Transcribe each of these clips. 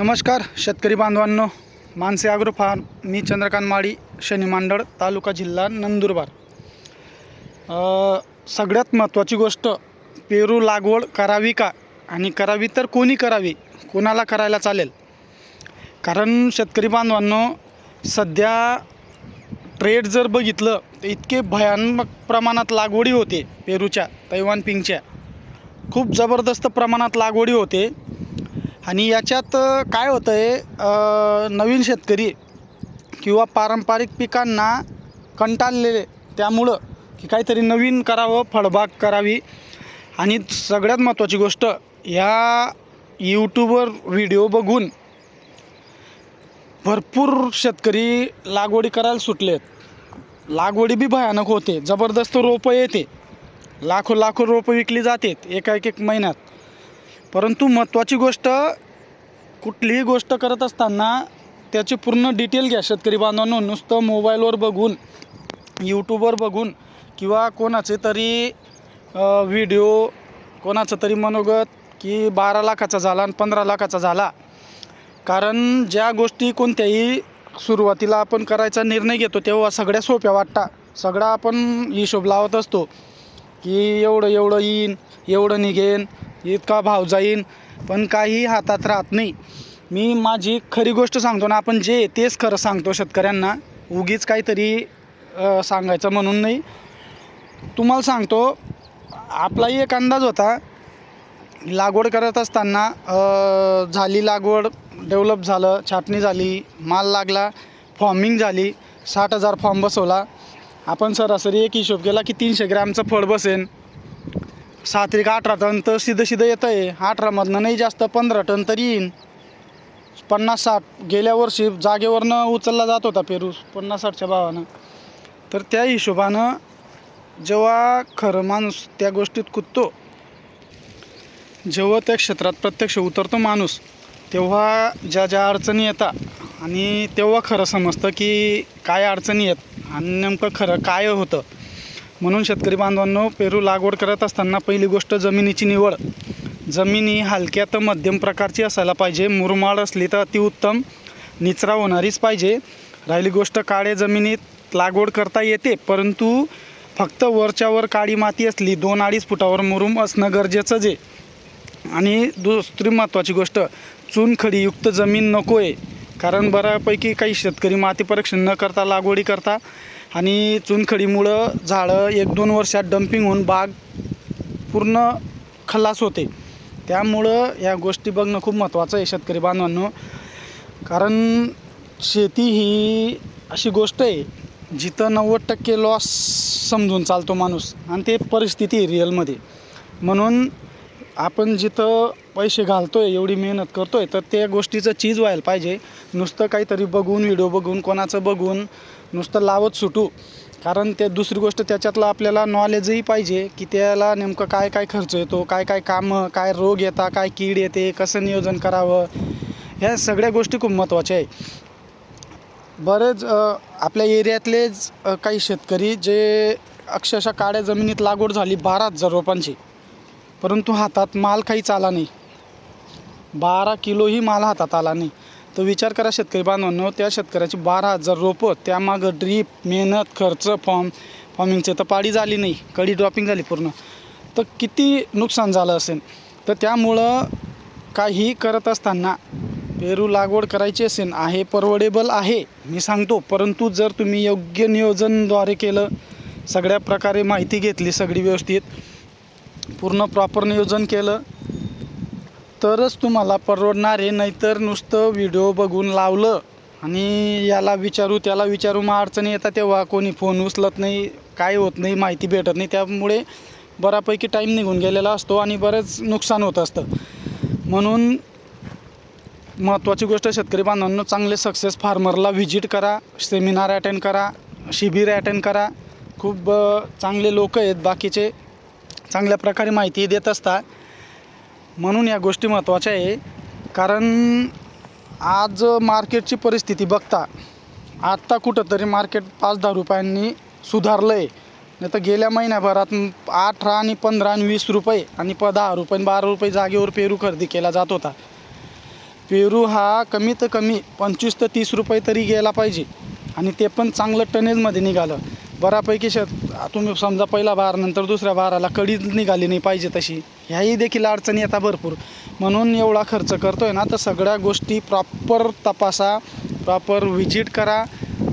नमस्कार शेतकरी बांधवांनो. मानसे आग्रो फार्म मी चंद्रकांत माळी शनी मांडळ तालुका जिल्हा नंदुरबार. सगळ्यात महत्त्वाची गोष्ट पेरू लागवड करावी का आणि करावी तर कोणी करावी कोणाला करायला चालेल? कारण शेतकरी बांधवांनो सध्या ट्रेड जर बघितलं तर इतके भयानक प्रमाणात लागवडी होते पेरूच्या तैवान पिंगच्या. खूप जबरदस्त प्रमाणात लागवडी होते. आणि याच्यात काय होतं आहे नवीन शेतकरी किंवा पारंपरिक पिकांना कंटाळलेले त्यामुळं की काहीतरी नवीन करावं फळबाग करावी. आणि सगळ्यात महत्त्वाची गोष्ट या यूट्यूबवर व्हिडिओ बघून भरपूर शेतकरी लागवडी करायला सुटलेत. लागवडी बी भयानक होते जबरदस्त रोपं येते. लाखो लाखो रोपं विकली जातात एका एक एक महिन्यात. परंतु महत्त्वाची गोष्ट कुठलीही गोष्ट करत असताना त्याची पूर्ण डिटेल घ्या शेतकरी बांधवांनो. नुसतं मोबाईलवर बघून यूट्यूबवर बघून किंवा कोणाचे तरी व्हिडिओ कोणाचं तरी मनोगत की बारा लाखाचा झाला आणि पंधरा लाखाचा झाला. कारण ज्या गोष्टी कोणत्याही सुरुवातीला आपण करायचा निर्णय घेतो तेव्हा सगळ्या सोप्या वाटतात. सगळा आपण हिशोब लावत असतो की एवढं एवढं येईन एवढं निघेन. इतका भाव जाईन पण काही हातात राहत नाही. मी माझी खरी गोष्ट सांगतो ना आपण जे तेच खरं सांगतो शेतकऱ्यांना. उगीच काहीतरी सांगायचं म्हणून नाही. तुम्हाला सांगतो आपलाही एक अंदाज होता. लागवड करत असताना झाली लागवड डेव्हलप झालं छाटणी झाली माल लागला फॉर्मिंग झाली साठ हजार फॉर्म बसवला. आपण सरासरी एक हिशोब केला की तीनशे ग्रॅमचं फळ बसेन. सात एक अठरा टन तर सिधं सिधं येतं आहे. अठरामधनं नाही जास्त पंधरा टन तरी येईन. पन्नास साठ. गेल्या वर्षी जागेवरनं उचलला जात होता पेरू पन्नास साठच्या भावानं. तर त्या हिशोबानं जेव्हा खरं माणूस त्या गोष्टीत कुदतो जेव्हा त्या क्षेत्रात प्रत्यक्ष उतरतो माणूस तेव्हा ज्या ज्या अडचणी येतात आणि तेव्हा खरं समजतं की काय अडचणी आहेत आणि नेमकं खरं काय होतं. म्हणून शेतकरी बांधवांनो पेरू लागवड करत असताना पहिली गोष्ट जमिनीची निवड. जमीन ही हलक्या तर मध्यम प्रकारची असायला पाहिजे. मुरमाड असली तर अतिउत्तम निचरा होणारीच पाहिजे. राहिली गोष्ट काळ्या जमिनीत लागवड करता येते परंतु फक्त वरच्यावर काळी माती असली दोन अडीच फुटावर मुरुम असणं गरजेचंच आहे. आणि दुसरी महत्त्वाची गोष्ट चुनखडीयुक्त जमीन नको आहे कारण बऱ्यापैकी काही शेतकरी माती परीक्षण न करता लागवडी करता आणि चुनखडीमुळं झाडं एक दोन वर्षात डम्पिंग होऊन बाग पूर्ण खल्लास होते. त्यामुळं या गोष्टी बघणं खूप महत्त्वाचं आहे शेतकरी बांधवांनो. कारण शेती ही अशी गोष्ट आहे जिथं नव्वद टक्के लॉस समजून चालतो माणूस. आणि ते परिस्थिती आहे रिअलमध्ये म्हणून आपण जिथं पैसे घालतो आहे एवढी मेहनत करतो आहे तर त्या गोष्टीचं चीज व्हायला पाहिजे. नुसतं काहीतरी बघून व्हिडिओ बघून कोणाचं बघून नुसतं लावत सुटू. कारण ते दुसरी गोष्ट त्याच्यातलं आपल्याला नॉलेजही पाहिजे की त्याला नेमकं काय काय खर्च येतो काय काय कामं काय रोग येता काय कीड येते कसं नियोजन करावं ह्या सगळ्या गोष्टी खूप महत्त्वाच्या आहे. बरेच आपल्या एरियातलेच काही शेतकरी जे अक्षरशः काळ्या जमिनीत लागवड झाली बारा हजार रोपांची परंतु हातात माल काहीच आला नाही. बारा किलोही माल हातात आला नाही. तर विचार करा शेतकरी बांधवांनो त्या शेतकऱ्याची बारा हजार रोपं त्यामागं ड्रीप मेहनत खर्च फॉर्म फॉर्मिंगचे तर पाडी झाली नाही. कडी ड्रॉपिंग झाली पूर्ण. तर किती नुकसान झालं असेल? तर त्यामुळं काही करत असताना पेरू लागवड करायची असेल आहे परवडेबल आहे मी सांगतो. परंतु जर तुम्ही योग्य नियोजनद्वारे केलं सगळ्या प्रकारे माहिती घेतली सगळी व्यवस्थित पूर्ण प्रॉपर नियोजन केलं. तरच तुम्हाला परवडणार आहे नाहीतर नुसतं व्हिडिओ बघून लावलं. आणि याला विचारू त्याला विचारू मग अडचणी येतात तेव्हा कोणी फोन उचलत नाही काय होत नाही माहिती भेटत नाही. त्यामुळे बऱ्यापैकी टाईम निघून गेलेला असतो आणि बरंच नुकसान होत असतं. म्हणून महत्त्वाची गोष्ट शेतकरी बांधवांनो चांगले सक्सेस फार्मरला व्हिजिट करा सेमिनार अटेंड करा शिबिर अटेंड करा. खूप चांगले लोक आहेत बाकीचे. चांगल्या प्रकारे माहिती देत असता. म्हणून या गोष्टी महत्त्वाच्या आहे. कारण आज मार्केटची परिस्थिती बघता आत्ता कुठंतरी मार्केट पाच दहा रुपयांनी सुधारलं आहे नाही तर गेल्या महिन्याभरात अठरा आणि पंधरा आणि वीस रुपये आणि प दहा रुपये आणि बारा रुपये जागेवर पेरू खरेदी केला जात होता. पेरू हा कमीत कमी पंचवीस ते तीस रुपये तरी गेला पाहिजे. आणि ते पण चांगलं टनेजमध्ये निघालं. बऱ्यापैकी शेत तुम्ही समजा पहिला बार नंतर दुसऱ्या बाराला कडीच निघाली नाही पाहिजे तशी. ह्याही देखील अडचणी येतात भरपूर. म्हणून एवढा खर्च करतो आहे ना तर सगळ्या गोष्टी प्रॉपर तपासा प्रॉपर व्हिजिट करा.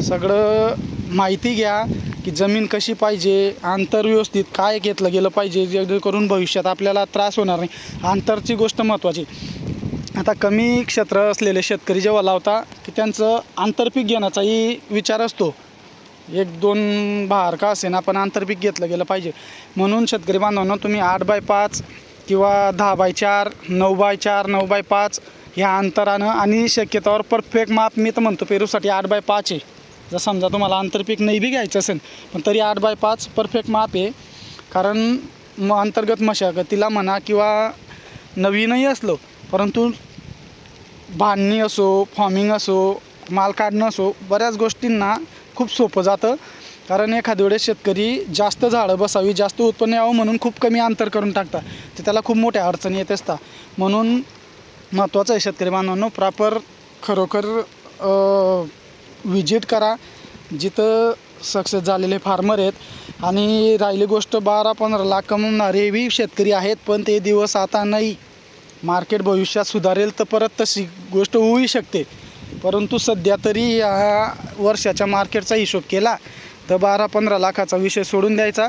सगळं माहिती घ्या की जमीन कशी पाहिजे अंतर व्यवस्थित काय घेतलं गेलं पाहिजे जेणेकरून भविष्यात आपल्याला त्रास होणार नाही. अंतरची गोष्ट महत्त्वाची. आता कमी क्षेत्र असलेले शेतकरी जेव्हा लावता की त्यांचं आंतरपीक घेण्याचाही विचार असतो. एक दोन बहार का असे ना पण आंतरपीक घेतलं गेलं पाहिजे. म्हणून शेतकरी बांधवांनो तुम्ही आठ बाय पाच किंवा दहा बाय चार नऊ बाय चार नऊ बाय पाच ह्या अंतरानं आणि शक्यतोवर परफेक्ट माप मी तर म्हणतो पेरूसाठी आठ बाय पाच आहे. जर समजा तुम्हाला आंतरपीक नाही बी घ्यायचं असेल पण तरी आठ बाय पाच परफेक्ट माप आहे. कारण म अंतर्गत मशागतीला म्हणा किंवा नवीनही असलो परंतु बांधणी असो फॉर्मिंग असो माल काढणं असो बऱ्याच गोष्टींना खूप सोपं जातं. कारण एखाद्या वेळेस शेतकरी जास्त झाडं बसावी जास्त उत्पन्न यावं म्हणून खूप कमी अंतर करून टाकतात. तर त्याला खूप मोठ्या अडचणी येत असतात. म्हणून महत्त्वाचं आहे शेतकरी बांधवांनो प्रॉपर खरोखर विजिट करा. जिथं सक्सेस झालेले फार्मर आहेत आणि राहिली गोष्ट बारा पंधरा लाख कमवणारेही शेतकरी आहेत पण ते दिवस आता नाही. मार्केट भविष्यात सुधारेल तर परत तशी गोष्ट होऊही शकते. परंतु सध्या तरी या वर्षाच्या मार्केटचा हिशोब केला तर बारा पंधरा लाखाचा विषय सोडून द्यायचा.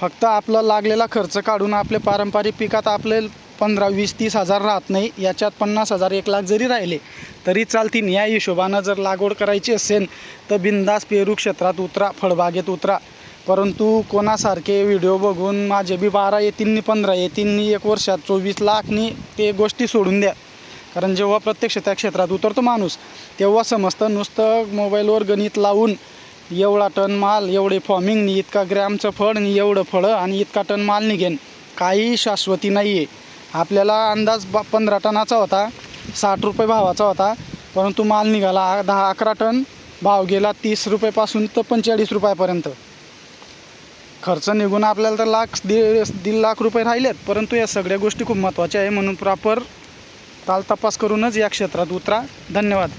फक्त आपला लागलेला खर्च काढून आपले पारंपरिक पिकात आपले पंधरा वीस तीस हजार राहत नाही. याच्यात पन्नास हजार एक लाख जरी राहिले तरी चालतील. या हिशोबानं जर लागवड करायची असेल तर बिंदास पेरू क्षेत्रात उतरा फळबागेत उतरा. परंतु कोणासारखे व्हिडिओ बघून माझे बी बारा येतींनी पंधरा येतींनी एक वर्षात चोवीस लाखनी ते गोष्टी सोडून द्या. कारण जेव्हा प्रत्यक्ष त्या क्षेत्रात उतरतो माणूस तेव्हा समजतं नुसतं मोबाईलवर गणित लावून एवढा टन माल एवढे फॉर्मिंग इतका ग्रॅमचं फळ नि एवढं फळं आणि इतका टन माल निघेन. काही शाश्वती नाही आहे आपल्याला अंदाज बा पंधरा टनाचा होता साठ रुपये भावाचा होता परंतु माल निघाला दहा अकरा टन भाव गेला तीस रुपयेपासून तर पंचेचाळीस रुपयापर्यंत. खर्च निघून आपल्याला तर लाख दीड दीड लाख रुपये राहिलेत परंतु या सगळ्या गोष्टी खूप महत्त्वाच्या आहे म्हणून प्रॉपर ताल तपास करूनच या क्षेत्रात उतरा. धन्यवाद.